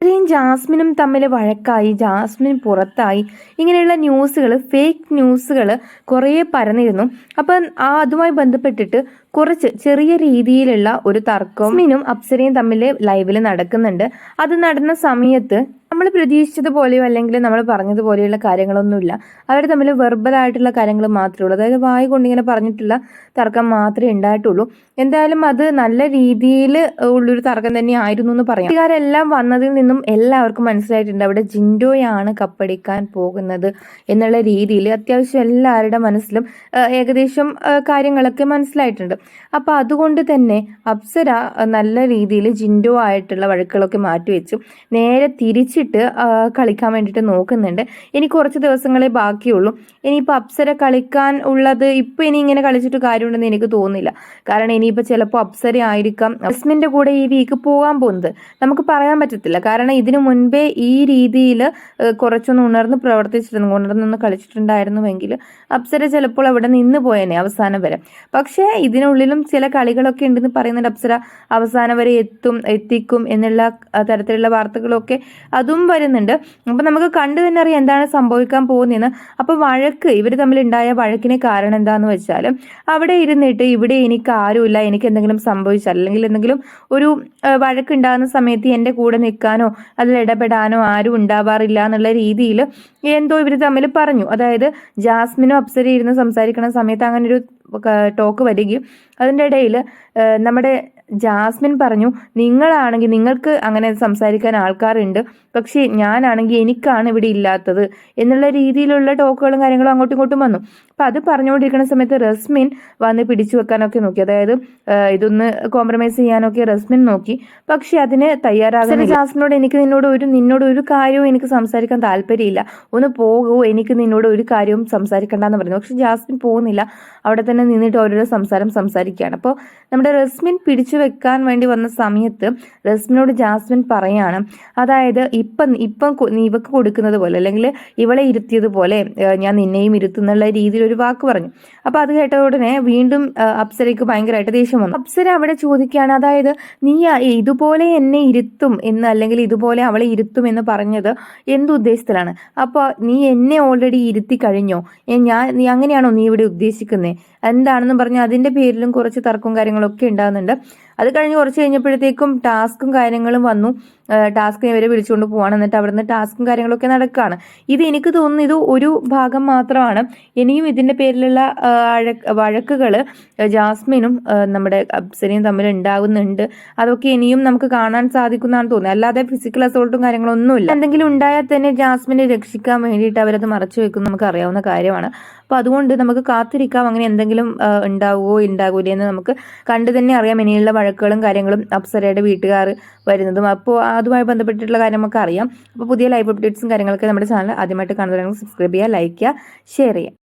ഇത്രയും ജാസ്മിനും തമ്മിൽ വഴക്കായി ജാസ്മിൻ പുറത്തായി ഇങ്ങനെയുള്ള ന്യൂസുകൾ ഫേക്ക് ന്യൂസുകൾ കുറേ പരന്നിരുന്നു. അപ്പം ആ അതുമായി ബന്ധപ്പെട്ടിട്ട് കുറച്ച് ചെറിയ രീതിയിലുള്ള ഒരു തർക്കവും മിനും അപ്സരയും തമ്മിൽ ലൈവിൽ നടക്കുന്നുണ്ട്. അത് നടന്ന സമയത്ത് നമ്മൾ പ്രതീക്ഷിച്ചതുപോലെയോ അല്ലെങ്കിൽ നമ്മൾ പറഞ്ഞതുപോലെയുള്ള കാര്യങ്ങളൊന്നുമില്ല. അവർ തമ്മിൽ വെർബലായിട്ടുള്ള കാര്യങ്ങൾ മാത്രമേ ഉള്ളൂ. അതായത് വായ കൊണ്ടിങ്ങനെ പറഞ്ഞിട്ടുള്ള തർക്കം മാത്രമേ ഉണ്ടായിട്ടുള്ളൂ. എന്തായാലും അത് നല്ല രീതിയിൽ ഉള്ളൊരു തർക്കം തന്നെ ആയിരുന്നു എന്ന് പറയാം. ഇക്കാരെല്ലാം വന്നതിൽ നിന്നും എല്ലാവർക്കും മനസ്സിലായിട്ടുണ്ട്. അവിടെ ജിൻഡോയാണ് കപ്പടിക്കാൻ പോകുന്നത് എന്നുള്ള രീതിയിൽ അത്യാവശ്യം എല്ലാവരുടെ മനസ്സിലും ഏകദേശം കാര്യങ്ങളൊക്കെ മനസ്സിലായിട്ടുണ്ട്. അപ്പോൾ അതുകൊണ്ട് തന്നെ അപ്സര നല്ല രീതിയിൽ ജിൻഡോ ആയിട്ടുള്ള വഴക്കുകളൊക്കെ മാറ്റിവെച്ചു. നേരെ തിരിച്ചിട്ട് ആ, കളിക്കാൻ വേണ്ടിയിട്ട് നോക്കുന്നുണ്ട്. ഇനി കുറച്ച് ദിവസങ്ങളെ ബാക്കിയുള്ളൂ. ഇനിയിപ്പോൾ അപ്സര കളിക്കാൻ ഉള്ളത് ഇപ്പോൾ ഇനി ഇങ്ങനെ കളിച്ചിട്ട് കാര്യമുണ്ടെന്ന് എനിക്ക് തോന്നുന്നില്ല. കാരണം ഇനിയിപ്പോൾ ചിലപ്പോൾ അപ്സര ആയിരിക്കാം. അസ്മിന്റെ കൂടെ ഈ വീക്ക് പോകാൻ പോകുന്നത് നമുക്ക് പറയാൻ പറ്റത്തില്ല. കാരണം ഇതിനു മുൻപേ ഈ രീതിയിൽ കുറച്ചൊന്ന് ഉണർന്ന് പ്രവർത്തിച്ചിരുന്നു ഉണർന്നൊന്ന് കളിച്ചിട്ടുണ്ടായിരുന്നുവെങ്കിൽ അപ്സര ചിലപ്പോൾ അവിടെ നിന്ന് പോയേനെ അവസാനം വരെ. പക്ഷേ ഇതിനുള്ളിലും ചില കളികളൊക്കെ ഉണ്ടെന്ന് പറയുന്നുണ്ട് അപ്സര. അവസാനം വരെ എത്തും എത്തിക്കും എന്നുള്ള തരത്തിലുള്ള വാർത്തകളൊക്കെ അതും വരുന്നുണ്ട്. അപ്പം നമുക്ക് കണ്ടു തന്നെ അറിയാം എന്താണ് സംഭവിക്കാൻ പോകുന്നതെന്ന്. അപ്പോൾ വഴക്ക് ഇവർ തമ്മിലുണ്ടായ വഴക്കിന് കാരണം എന്താന്ന് വെച്ചാൽ അവിടെ ഇരുന്നിട്ട് ഇവിടെ എനിക്ക് ആരുമില്ല എനിക്ക് എന്തെങ്കിലും സംഭവിച്ചാൽ അല്ലെങ്കിൽ എന്തെങ്കിലും ഒരു വഴക്ക് വഴക്കുണ്ടാകുന്ന സമയത്ത് എന്റെ കൂടെ നിൽക്കാനോ അതിൽ ഇടപെടാനോ ആരും ഉണ്ടാവാറില്ല എന്നുള്ള രീതിയിൽ എന്തോ ഇവർ തമ്മിൽ പറഞ്ഞു. അതായത് ജാസ്മിനും അപ്സരയും ഇരുന്ന് സംസാരിക്കുന്ന സമയത്ത് അങ്ങനെ ഒരു ടോക്ക് വരികയും അതിന്റെ ഇടയിൽ നമ്മുടെ ജാസ്മിൻ പറഞ്ഞു നിങ്ങളാണെങ്കിൽ നിങ്ങൾക്ക് അങ്ങനെ സംസാരിക്കാൻ ആൾക്കാരുണ്ട്. പക്ഷേ ഞാനാണെങ്കിൽ എനിക്കാണ് ഇവിടെ ഇല്ലാത്തത് എന്നുള്ള രീതിയിലുള്ള ടോക്കുകളും കാര്യങ്ങളും അങ്ങോട്ടും ഇങ്ങോട്ടും വന്നു. അപ്പം അത് പറഞ്ഞുകൊണ്ടിരിക്കുന്ന സമയത്ത് റസ്മിൻ വന്ന് പിടിച്ചു വെക്കാനൊക്കെ നോക്കി. അതായത് ഇതൊന്ന് കോംപ്രമൈസ് ചെയ്യാനൊക്കെ റസ്മിൻ നോക്കി. പക്ഷേ അതിന് തയ്യാറാകുന്ന ജാസ്മിനോട് എനിക്ക് നിന്നോട് ഒരു നിന്നോട് ഒരു കാര്യവും എനിക്ക് സംസാരിക്കാൻ താല്പര്യമില്ല. ഒന്ന് പോകൂ എനിക്ക് നിന്നോട് ഒരു കാര്യവും സംസാരിക്കണ്ടെന്ന് പറഞ്ഞു. പക്ഷെ ജാസ്മിൻ പോകുന്നില്ല. അവിടെ തന്നെ നിന്നിട്ട് ഓരോരോ സംസാരം സംസാരിക്കുകയാണ്. അപ്പോൾ നമ്മുടെ റസ്മിൻ പിടിച്ചു വെക്കാൻ വേണ്ടി വന്ന സമയത്ത് റസ്മിനോട് ജാസ്മിൻ പറയാണ് അതായത് ഇപ്പം ഇപ്പം ഇവക്ക് കൊടുക്കുന്നത് പോലെ അല്ലെങ്കിൽ ഇവളെ ഇരുത്തിയതുപോലെ ഞാൻ നിന്നെയും ഇരുത്തുന്നുള്ള രീതിയിൽ ഒരു വാക്ക് പറഞ്ഞു. അപ്പോൾ അത് കേട്ട ഉടനെ വീണ്ടും അപ്സരയ്ക്ക് ഭയങ്കരമായിട്ട് ദേഷ്യം വന്നു. അപ്സര അവിടെ ചോദിക്കുകയാണ് അതായത് നീ ഇതുപോലെ എന്നെ ഇരുത്തും എന്ന് അല്ലെങ്കിൽ ഇതുപോലെ അവളെ ഇരുത്തും എന്ന് പറഞ്ഞത് എന്ത് ഉദ്ദേശത്തിലാണ്? അപ്പോൾ നീ എന്നെ ഓൾറെഡി ഇരുത്തി കഴിഞ്ഞോ? ഞാൻ നീ അങ്ങനെയാണോ നീ ഇവിടെ ഉദ്ദേശിക്കുന്നത് എന്താണെന്ന് പറഞ്ഞാൽ അതിന്റെ പേരിലും കുറച്ച് തർക്കവും കാര്യങ്ങളൊക്കെ ഉണ്ടാകുന്നുണ്ട്. അത് കഴിഞ്ഞ് കുറച്ച് കഴിഞ്ഞപ്പോഴത്തേക്കും ടാസ്കും കാര്യങ്ങളും വന്നു. ടാസ്കിനെ ഇവരെ വിളിച്ചുകൊണ്ട് പോവാണ്. എന്നിട്ട് അവിടുന്ന് ടാസ്കും കാര്യങ്ങളൊക്കെ നടക്കുകയാണ് ഇത് എനിക്ക് തോന്നുന്നു ഇത് ഒരു ഭാഗം മാത്രമാണ്. ഇനിയും ഇതിന്റെ പേരിലുള്ള വഴക്കുകൾ ജാസ്മിനും നമ്മുടെ അപ്സരയും തമ്മിൽ ഉണ്ടാകുന്നുണ്ട്. അതൊക്കെ ഇനിയും നമുക്ക് കാണാൻ സാധിക്കുന്നതാണ് തോന്നുന്നത്. അല്ലാതെ ഫിസിക്കൽ അസോൾട്ടും കാര്യങ്ങളൊന്നുമില്ല. എന്തെങ്കിലും ഉണ്ടായാൽ തന്നെ ജാസ്മിനെ രക്ഷിക്കാൻ വേണ്ടിയിട്ട് അവരത് മറച്ചു വെക്കും നമുക്ക് അറിയാവുന്ന കാര്യമാണ്. അപ്പോൾ അതുകൊണ്ട് നമുക്ക് കാത്തിരിക്കാം. അങ്ങനെ എന്തെങ്കിലും ഉണ്ടാവുമോ ഉണ്ടാകൂലേ എന്ന് നമുക്ക് കണ്ടു തന്നെ അറിയാം. ഇനിയുള്ള വഴക്കുകളും കാര്യങ്ങളും അപ്സരയുടെ വീട്ടുകാർ വരുന്നതും. അപ്പോൾ അതുമായി ബന്ധപ്പെട്ടിട്ടുള്ള കാര്യം നമുക്ക് അറിയാം അപ്പോൾ പുതിയ ലൈവ് അപ്ഡേറ്റ്സും കാര്യങ്ങളൊക്കെ നമ്മുടെ ചാനൽ ആദ്യമായിട്ട് കാണുന്നവരാണെങ്കിൽ സബ്സ്ക്രൈബ് ചെയ്യുക ലൈക്ക് ചെയ്യുക ഷെയർ ചെയ്യുക.